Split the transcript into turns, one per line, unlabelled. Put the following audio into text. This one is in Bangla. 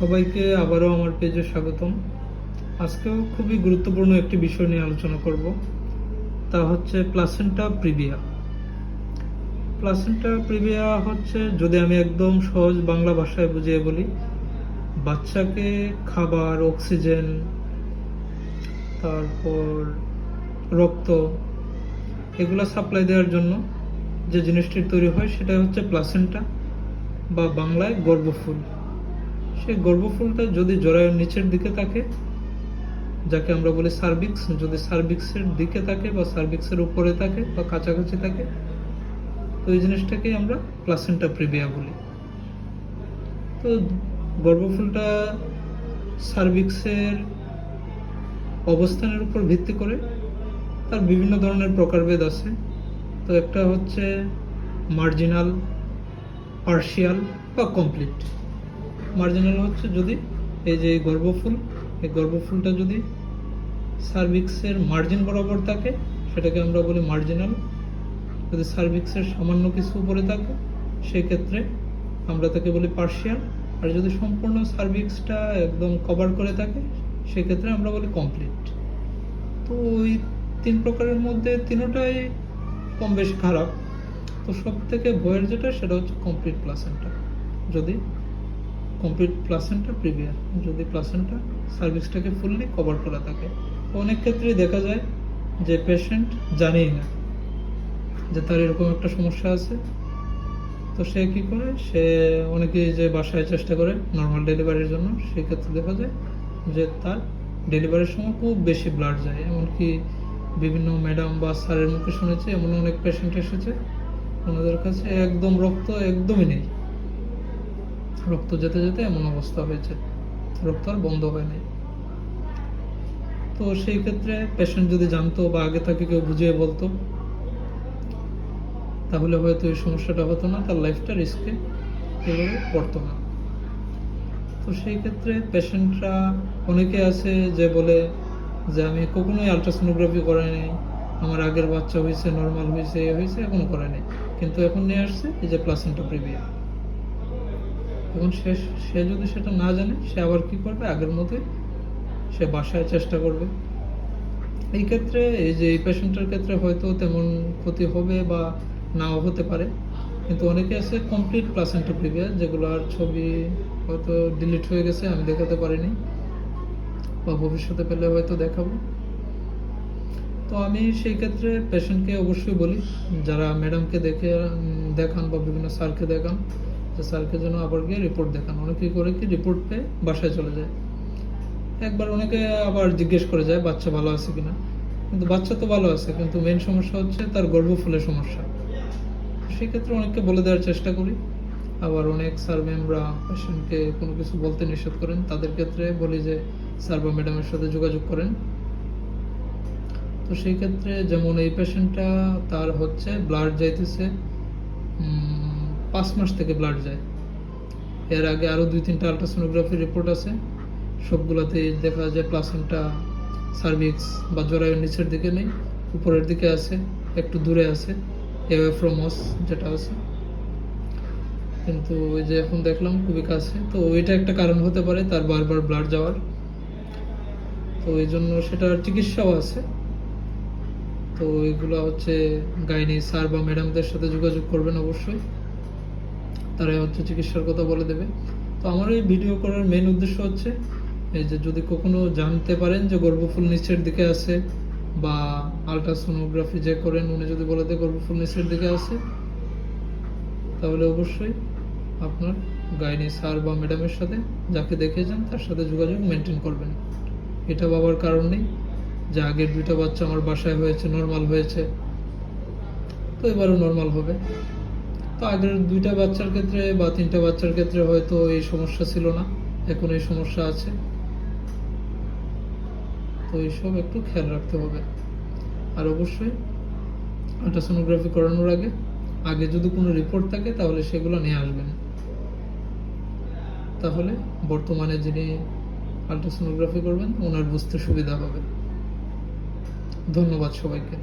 সবাইকে আবারও আমার পেজে স্বাগতম। আজকেও খুবই গুরুত্বপূর্ণ একটি বিষয় নিয়ে আলোচনা করব। তা হচ্ছে প্লাসেন্টা প্রিভিয়া প্লাসেন্টা প্রিভিয়া হচ্ছে, যদি আমি একদম সহজ বাংলা ভাষায় বুঝিয়ে বলি, বাচ্চাকে খাবার, অক্সিজেন, তারপর রক্ত, এগুলো সাপ্লাই দেওয়ার জন্য যে জিনিসটি তৈরি হয় সেটা হচ্ছে প্লাসেন্টা বা বাংলায় গর্ভফুল। সেই গর্ভফুলটা যদি জরায়ুর নিচের দিকে থাকে, যাকে আমরা বলি সার্ভিক্স যদি সার্ভিক্সের দিকে থাকে বা সার্ভিক্সের উপরে থাকে বা কাছাকাছি থাকে, তো এই জিনিসটাকে আমরা প্লাসেন্টা প্রিভিয়া বলি। তো গর্ভফুলটা সার্ভিক্সের অবস্থানের উপর ভিত্তি করে তার বিভিন্ন ধরনের প্রকারভেদ আছে। তো একটা হচ্ছে মার্জিনাল পার্শিয়াল বা কমপ্লিট মার্জিনাল হচ্ছে যদি এই যে গর্ভফুল, এই গর্ভফুলটা যদি সার্ভিক্সের মার্জিন বরাবর থাকে, সেটাকে আমরা বলি মার্জিনাল যদি সার্ভিক্সের সামান্য কিছু উপরে থাকে সেই ক্ষেত্রে আমরা তাকে বলি পার্শিয়াল আর যদি সম্পূর্ণ সার্ভিক্সটা একদম কভার করে থাকে, সেক্ষেত্রে আমরা বলি কমপ্লিট তো ওই তিন প্রকারের মধ্যে তিনটাই কম বেশি খারাপ। তো সব থেকে ভয়ের যেটা, সেটা হচ্ছে কমপ্লিট প্লাসেন্টা যদি কমপ্লিট প্লাসেন্টা প্রিভিয়ার যদি প্লাসেন্টা সার্ভিসটাকে ফুললি কভার করা থাকে। অনেক ক্ষেত্রেই দেখা যায় যে পেশেন্ট জানেই না যে তার এরকম একটা সমস্যা আছে। তো সে কি করে? সে অনেকে যে বাসায় চেষ্টা করে নর্মাল ডেলিভারির জন্য সেক্ষেত্রে দেখা যায় যে তার ডেলিভারির সময় খুব বেশি ব্লাড যায়। এমনকি বিভিন্ন ম্যাডাম বা স্যারের মুখে শুনেছি এমন অনেক পেশেন্ট এসেছে। ওনাদের কাছে একদম রক্ত একদমই নেই। রক্ত যেতে যেতে এমন অবস্থা হয়েছে। রক্ত আর বন্ধ হয় নাই। তো সেই ক্ষেত্রে পেশেন্ট যদি জানতো বা আগে তাকে কেউ বুঝিয়ে বলতো, তাহলে হয়তো এই সমস্যাটা হতো না, তার লাইফটা রিস্কে এভাবে পড়তো না। তো সেই ক্ষেত্রে পেশেন্টরা অনেকে আছে যে বলে যে, আমি কখনোই আলট্রাসোনোগ্রাফি করে নাই, আমার আগের বাচ্চা হয়েছে নর্মাল হয়েছে, এ হয়েছে, এখনও করে নাই। কিন্তু এখন নিয়ে আসছে, এই যে প্লাসেন্টা প্রিভিয়া এখন সে সে যদি সেটা না জানে, সে আবার কি করবে? আগের মতোই সে বাসায় চেষ্টা করবে। এই ক্ষেত্রে, এই যে এই পেশেন্টের ক্ষেত্রে হয়তো তেমন ক্ষতি হবে বা নাও হতে পারে। কিন্তু অনেকে আছে কমপ্লিট প্লাসেন্টা প্রিভিয়া যেগুলোর ছবি হয়তো ডিলিট হয়ে গেছে, আমি দেখাতে পারিনি। বা ভবিষ্যতে পেলে হয়তো দেখাবো। তো আমি সেই ক্ষেত্রে পেশেন্টকে অবশ্যই বলি, যারা ম্যাডামকে দেখে দেখান বা বিভিন্ন স্যারকে দেখান যে স্যারকে যেন আবার গিয়ে রিপোর্ট দেখান। অনেকে করে কি রিপোর্ট পেয়ে বাসায় চলে যায়। একবার অনেকে আবার জিজ্ঞেস করে যায়, বাচ্চা ভালো আছে কিনা? কিন্তু বাচ্চা তো ভালো আছে, কিন্তু মেন সমস্যা হচ্ছে তার গর্ভফুলের সমস্যা। সেক্ষেত্রে অনেককে বলে দেওয়ার চেষ্টা করি। আবার অনেক স্যার ম্যামরা পেশেন্টকে কোনো কিছু বলতে নিষেধ করেন। তাদের ক্ষেত্রে বলি যে, স্যার বা ম্যাডামের সাথে যোগাযোগ করেন। তো সেই ক্ষেত্রে যেমন এই পেশেন্টটা তার হচ্ছে ব্লাড যাইতেছে পাঁচ মাস থেকে ব্লাড যায়। এর আগে আরও দুই তিনটা আলট্রাসোনোগ্রাফি রিপোর্ট আছে। সবগুলোতেই দেখা যায় প্লাসেন্টা সার্ভিক্স বা জরায়ুর নিচের দিকে নেই, উপরের দিকে আছে, একটু দূরে আছে এওয়ে ফ্রম অস যেটা আছে। কিন্তু ওই যে এখন দেখলাম খুবই কাছে। তো ওইটা একটা কারণ হতে পারে তার বারবার ব্লাড যাওয়ার। তো এই জন্য সেটার চিকিৎসাও আছে। তো এগুলো হচ্ছে গাইনি স্যার বা ম্যাডামদের সাথে যোগাযোগ করবেন অবশ্যই। তারা হচ্ছে চিকিৎসার কথা বলে দেবে। তো আমার এই ভিডিও করার মেন উদ্দেশ্য হচ্ছে, এই যে যদি কখনো জানতে পারেন যে গর্ভফুল নিচের দিকে আছে বা আলট্রাসোনোগ্রাফি যে করেন, উনি যদি বলে দেয় গর্ভফুল নিচের দিকে আছে, তাহলে অবশ্যই আপনার গাইনি স্যার বা ম্যাডামের সাথে যাকে দেখে যান তার সাথে যোগাযোগ মেনটেন করবেন। এটা ভাবার কারণ নেই যে আগের দুইটা বাচ্চা আমার বাসায় হয়েছে নর্মাল হয়েছে। তো এবারও নর্মাল হবে। তো আগের দুইটা বাচ্চার ক্ষেত্রে বা তিনটা বাচ্চার ক্ষেত্রে হয়তো এই সমস্যা ছিল না। এখন এই সমস্যা আছে। তো এইসব একটু খেয়াল রাখতে হবে। আর অবশ্যই আল্ট্রাসোনোগ্রাফি করানোর আগে আগে যদি কোনো রিপোর্ট থাকে তাহলে সেগুলো নিয়ে আসবেন। তাহলে বর্তমানে যিনি আল্ট্রাসোনোগ্রাফি করবেন, ওনার বুঝতে সুবিধা হবে। ধন্যবাদ সবাইকে।